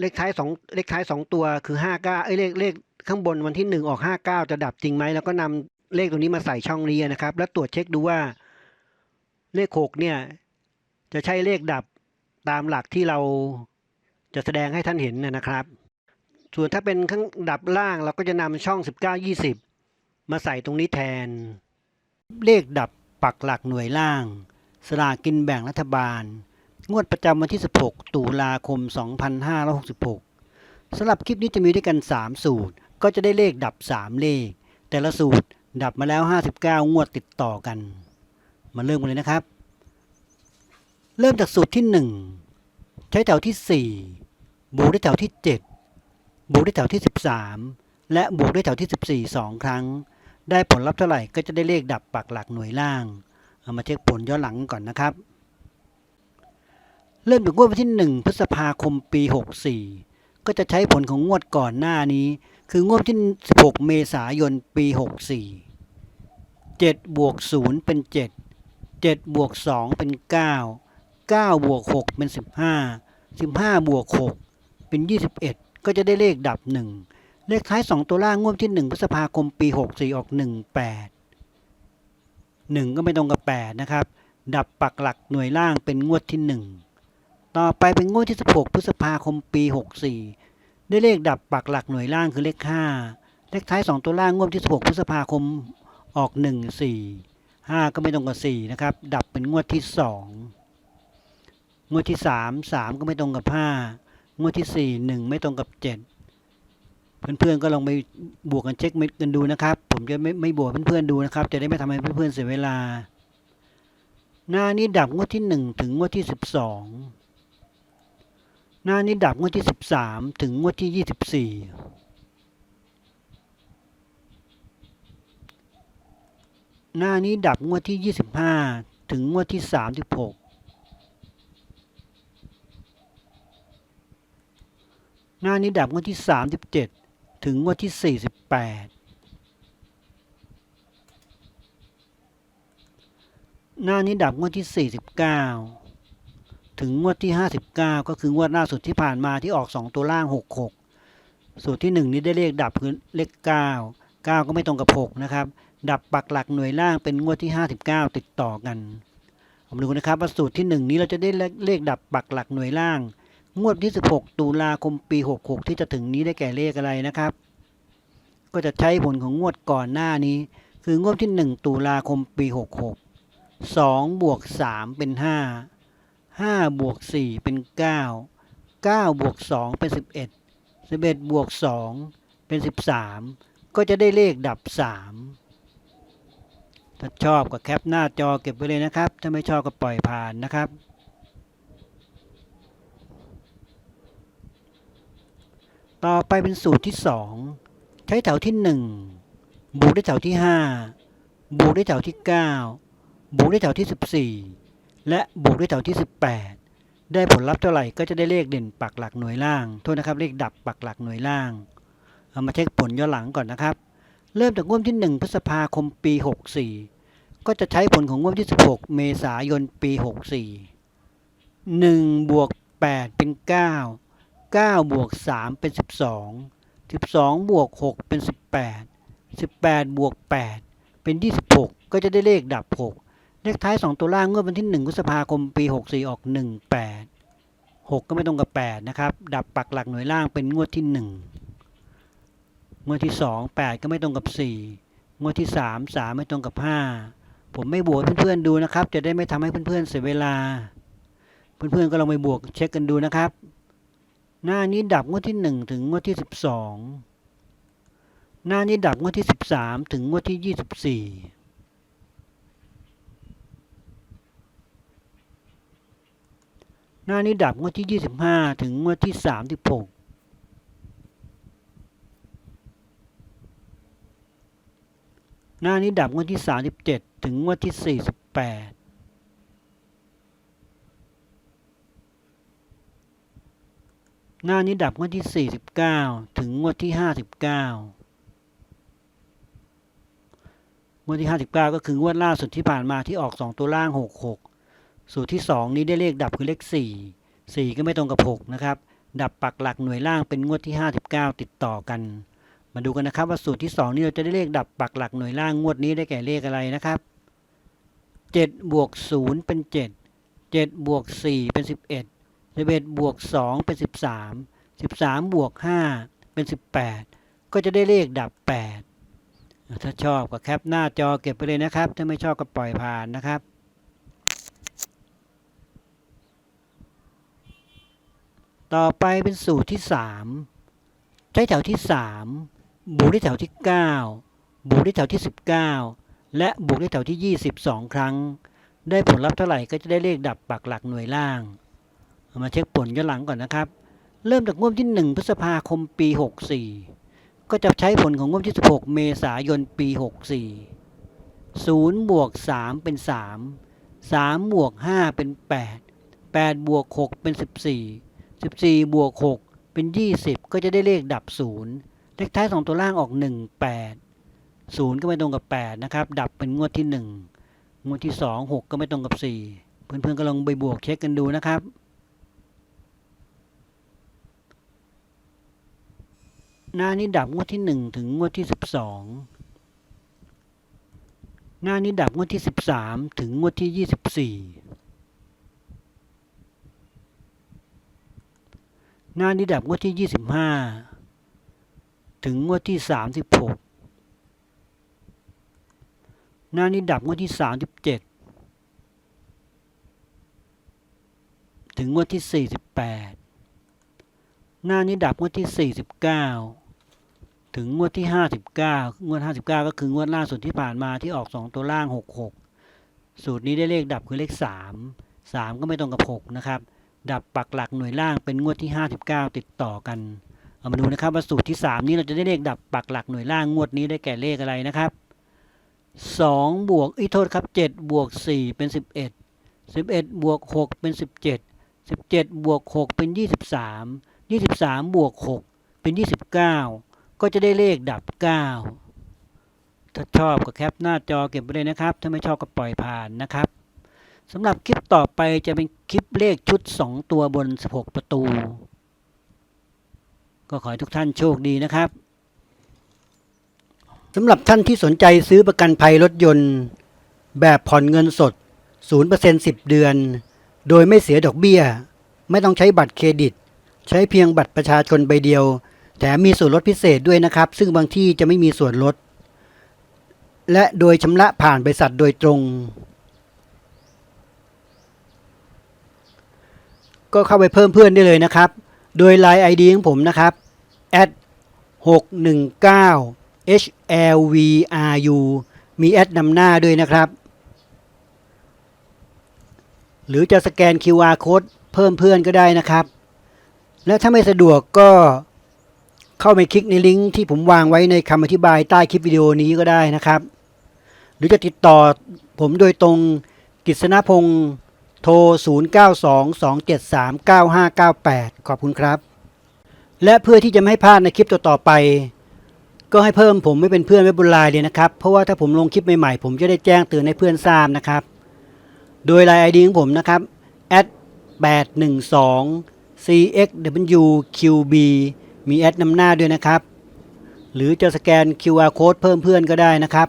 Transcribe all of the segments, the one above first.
เลขท้ายสองเลขท้ายสองตัวคือ59เก้าเอ้ยเลขเลขข้างบนวันที่1ออก59จะดับจริงไหมแล้วก็นำเลขตรงนี้มาใส่ช่องนี้นะครับ แล้วตรวจเช็คดูว่าเลข6เนี่ย จะใช่เลขดับตามหลักที่เราจะแสดงให้ท่านเห็นนะครับ ส่วนถ้าเป็นข้างดับล่างเราก็จะนำช่อง 19 20 มาใส่ตรงนี้แทน เลขดับปักหลักหน่วยล่าง สลากินแบ่งรัฐบาล งวดประจำวันที่ 16 ตุลาคม 2566สำหรับคลิปนี้จะมีด้วยกัน 3 สูตร ก็จะได้เลขดับ 3 เลข แต่ละสูตรดับมาแล้ว 59 งวดติดต่อกัน มาเริ่มกันเลยนะครับ เริ่มจากสูตรที่ 1 ใช้แถวที่ 4 บวกด้วยแถวที่ 7 บวกด้วยแถวที่ 13 และบวกด้วยแถวที่ 14 2 ครั้ง ได้ผลลัพธ์เท่าไหร่ก็จะได้เลขดับปักหลักหน่วยล่าง เอามาเช็คผลย้อนหลังก่อนนะครับ เริ่มจากงวดวันที่ 1 พฤษภาคมปี 64 ก็จะใช้ผลของงวดก่อนหน้านี้ คืองวดที่ 16 เมษายนปี 64 7บวก0เป็น 7 7บวก2เป็น 9 9บวก6เป็น 15 15บวก6เป็น 21 ก็จะได้เลขดับ 1 เลขท้าย 2 ตัวล่างงวดที่ 1 พฤษภาคมปี 64 ออก 18 1 ก็ไม่ตรงกับ 8 นะครับ ดับปักหลักหน่วยล่างเป็นงวดที่ 1 ต่อไปเป็นงวดที่ 16 พฤษภาคมปี 64 ได้เลขดับปักหลักหน่วยล่างคือเลข 5 เลขท้าย 2 ตัวล่างงวดที่ 16 พฤษภาคมออก 1 4 5 ก็ไม่ตรงกับ 4 นะครับ ดับเป็นงวดที่ 2 งวดที่ 3 3 ก็ไม่ตรงกับ 5 งวดที่ 4 1 ไม่ตรงกับ 7 เพื่อนๆก็ลองไปบวกกันเช็คเม็ดกันดูนะครับ ผมจะไม่ไม่บวกเพื่อนๆดูนะครับ จะได้ไม่ทำให้เพื่อนๆเสียเวลา หน้านี้ดับงวดที่ 1 ถึงงวดที่ 12 หน้านี้ดับงวดที่ 13 ถึงงวดที่ 24 หน้านี้ดับงวดที่ 25 ถึงงวดที่ 36 หน้านี้ดับงวดที่ 37 ถึงงวดที่ 48 หน้านี้ดับงวดที่ 49 ถึงงวดที่ 59 ก็คืองวดล่าสุดที่ผ่านมาที่ออก 2 ตัวล่าง 66 สูตรที่ 1 นี้ได้เลขดับคือเลข9เก้าก็ไม่ตรงกับหกนะครับ ดับปักหลักหน่วยล่างเป็นงวดที่ห้าสิบเก้าติดต่อกันผมดูนะครับว่าสูตรที่หนึ่งนี้เราจะได้เลขดับปักหลักหน่วยล่าง งวดที่สิบหกตุลาคมปีหกหกที่จะถึงนี้ได้แก่เลขอะไรนะครับ ก็จะใช้ผลของงวดก่อนหน้านี้ คืองวดที่หนึ่งตุลาคมปีหกหกสองบวกสามเป็นห้าห้าบวกสี่เป็นเก้าเก้าบวกสองเป็นสิบเอ็ดสิบเอ็ดบวกสองเป็นสิบสามก็จะได้เลขดับสามถ้าชอบก็แคปหน้าจอเก็บไว้เลยนะครับ ถ้าไม่ชอบก็ปล่อยผ่านนะครับต่อไปเป็นสูตรที่สองใช้แถวที่หนึ่งบวกด้วยแถวที่ห้าบวกด้วยแถวที่เก้าบวกด้วยแถวที่สิบสี่ และบวกด้วยแถวที่สิบแปดได้ผลลัพธ์เท่าไหร่ก็จะได้เลขเด่นปักหลักหน่วยล่างโทษนะครับเลขดับปักหลักหน่วยล่าง เอามาเช็คผลย้อนหลังก่อนนะครับ เริ่มจากงวดที่ 1 พฤษภาคมปี 64 ก็จะใช้ผลของงวดที่ 16 เมษายนปี 64 1บวก8เป็น 9 9 บวก 3 เป็น 12 12 บวก 6 เป็น 18 18 บวก 8 เป็น 26 ก็จะได้เลขดับ 6 เลขท้ายสองตัวล่างงวดวันที่หนึ่งพฤษภาคมปีหกสี่ออกหนึ่งแปดหกก็ไม่ตรงกับแปดนะครับ ดับปักหลักหน่วยล่างเป็นงวดที่หนึ่งงวดที่สองแปดก็ไม่ตรงกับสี่งวดที่สามสามไม่ตรงกับห้าผมไม่บวกเพื่อนๆดูนะครับ จะได้ไม่ทำให้เพื่อนๆเสียเวลา เพื่อนๆก็ลองไปบวกเช็คกันดูนะครับ หน้านี้ดับงวดที่หนึ่งถึงงวดที่สิบสองหน้านี้ดับงวดที่สิบสามถึงงวดที่ยี่สิบสี่ หน้านี้ดับงวดที่ยี่สิบห้าถึงงวดที่สามสิบหกหน้านี้ดับงวดที่ 37 ถึงงวดที่ 48 หน้านี้ดับงวดที่ 49 ถึงงวดที่ 59 งวดที่ 59 ก็คืองวดล่าสุดที่ผ่านมาที่ออก 2 ตัวล่าง 66 สูตรที่ 2 นี้ได้เลขดับคือเลข 4 4 ก็ไม่ตรงกับ 6 นะครับ ดับปักหลักหน่วยล่างเป็นงวดที่ 59 ติดต่อกัน มาดูกันนะครับว่าสูตรที่ 2 นี้เราจะได้เลขดับปักหลักหน่วยล่างงวดนี้ได้แก่เลขอะไรนะครับ7บวก0เป็น 7 7บวก4เป็น 11 11บวก2เป็น 13 13 บวก 5 เป็น 18 ก็จะได้เลขดับ 8 ถ้าชอบก็แคปหน้าจอเก็บไปเลยนะครับ ถ้าไม่ชอบก็ปล่อยผ่านนะครับ ต่อไปเป็นสูตรที่ 3 ใช้แถวที่ 3 บวกด้วยแถวที่ 9 บวกด้วยแถวที่ 19 และบวกด้วยแถวที่ 22 ครั้ง ได้ผลลัพธ์เท่าไหร่ก็จะได้เลขดับปักหลักหน่วยล่าง มาเช็คผลย้อนหลังก่อนนะครับ เริ่มจากงวดที่ 1 พฤษภาคมปี 64 ก็จะใช้ผลของงวดที่ 16 เมษายนปี 64 0บวก3เป็น 3 3บวก5เป็น 8 8บวก6เป็น 14 14 บวก 6 เป็น 20 ก็จะได้เลขดับ 0 เลขท้าย 2 ตัวล่างออก 1 8 0 ก็ไม่ตรงกับ 8 นะครับ ดับเป็นงวดที่ 1 งวดที่ 2 6 ก็ไม่ตรงกับ 4 เพื่อนๆก็ลองไปบวกเช็คกันดูนะครับหน้านี้ดับงวดที่ 1 ถึงงวดที่ 12 หน้านี้ดับงวดที่ 13 ถึงงวดที่ 24 หน้านี้ดับงวดที่ 25 ถึงงวดที่ 36 หน้านี้ดับงวดที่ 37 ถึงงวดที่ 48 หน้านี้ดับงวดที่ 49 ถึงงวดที่ 59 งวด 59 ก็คืองวดล่าสุดที่ผ่านมาที่ออก 2 ตัวล่าง 66 สูตรนี้ได้เลขดับคือเลข 3 3 ก็ไม่ตรงกับ 6 นะครับ ดับปักหลักหน่วยล่างเป็นงวดที่ 59 ติดต่อกัน เอามาดูนะครับว่าสูตรที่ 3 นี้เราจะได้เลขดับปักหลักหน่วยล่างงวดนี้ได้แก่เลขอะไรนะครับ2บวกอีโทษครับ7บวก4เป็น 11 11บวก6เป็น 17 17บวก6เป็น 23 23บวก6เป็น 29 ก็จะได้เลขดับ 9 ถ้าชอบก็แคปหน้าจอเก็บไว้เลยนะครับ ถ้าไม่ชอบก็ปล่อยผ่านนะครับ สำหรับคลิปต่อไปจะเป็นคลิปเลขชุด 2 ตัวบน 16 ประตู ก็ขอให้ทุกท่านโชคดีนะครับสำหรับท่านที่สนใจซื้อประกันภัยรถยนต์ แบบผ่อนเงินสด 0% 10 เดือน โดยไม่เสียดอกเบี้ย ไม่ต้องใช้บัตรเครดิต ใช้เพียงบัตรประชาชนใบเดียว แถมมีส่วนลดพิเศษด้วยนะครับ ซึ่งบางที่จะไม่มีส่วนลด และโดยชำระผ่านบริษัทโดยตรง ก็เข้าไปเพิ่มเพื่อนได้เลยนะครับ โดย Line ID ของผมนะครับ at 619 HLVRU มีแอดนำหน้าด้วยนะครับ หรือจะสแกน QR code เพิ่มเพื่อนก็ได้นะครับ และถ้าไม่สะดวกก็เข้าไปคลิกในลิงก์ที่ผมวางไว้ในคำอธิบายใต้คลิปวิดีโอนี้ก็ได้นะครับ หรือจะติดต่อผมโดยตรงกิษณพงศ์ โทร 0922739598 ขอบคุณครับ และเพื่อที่จะไม่ให้พลาดในคลิปต่อๆไป ก็ให้เพิ่มผมไม่เป็นเพื่อนไว้บนไลน์เลยนะครับ เพราะว่าถ้าผมลงคลิปใหม่ๆ ผมจะได้แจ้งเตือนให้เพื่อนทราบนะครับ โดยไลน์ ID ของผมนะครับ 812 cxwqb มีแอดนำหน้าด้วยนะครับ หรือจะสแกน QR code เพิ่มเพื่อนก็ได้นะครับ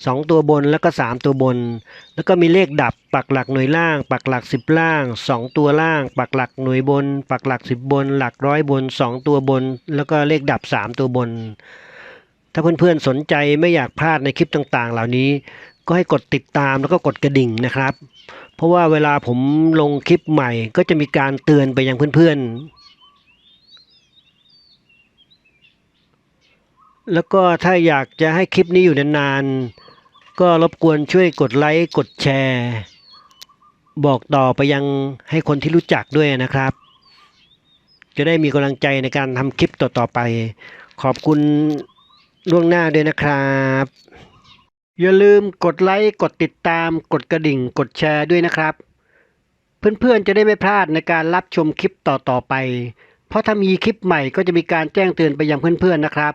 2 ตัวบนแล้วก็ 3 ตัวบน แล้วก็มีเลขดับปักหลักหน่วยล่าง ปักหลัก 10 ล่าง 2 ตัวล่าง ปักหลักหน่วยบน ปักหลัก 10 บน หลักร้อยบน 2 ตัวบน แล้วก็เลขดับ 3 ตัวบน ถ้าเพื่อนๆสนใจไม่อยากพลาดในคลิปต่างๆ เหล่านี้ ก็ให้กดติดตามแล้วก็กดกระดิ่งนะครับ เพราะว่าเวลาผมลงคลิปใหม่ก็จะมีการเตือนไปยังเพื่อนๆ แล้วก็ถ้าอยากจะให้คลิปนี้อยู่นานๆ ก็รบกวนช่วยกดไลค์กดแชร์ บอกต่อไปยังให้คนที่รู้จักด้วยนะครับ จะได้มีกำลังใจในการทำคลิปต่อๆไป ขอบคุณล่วงหน้าด้วยนะครับ อย่าลืมกดไลค์กดติดตาม กดกระดิ่ง กดแชร์ด้วยนะครับ เพื่อนๆจะได้ไม่พลาดในการรับชมคลิปต่อๆไป เพราะถ้ามีคลิปใหม่ก็จะมีการแจ้งเตือนไปยังเพื่อนๆนะครับ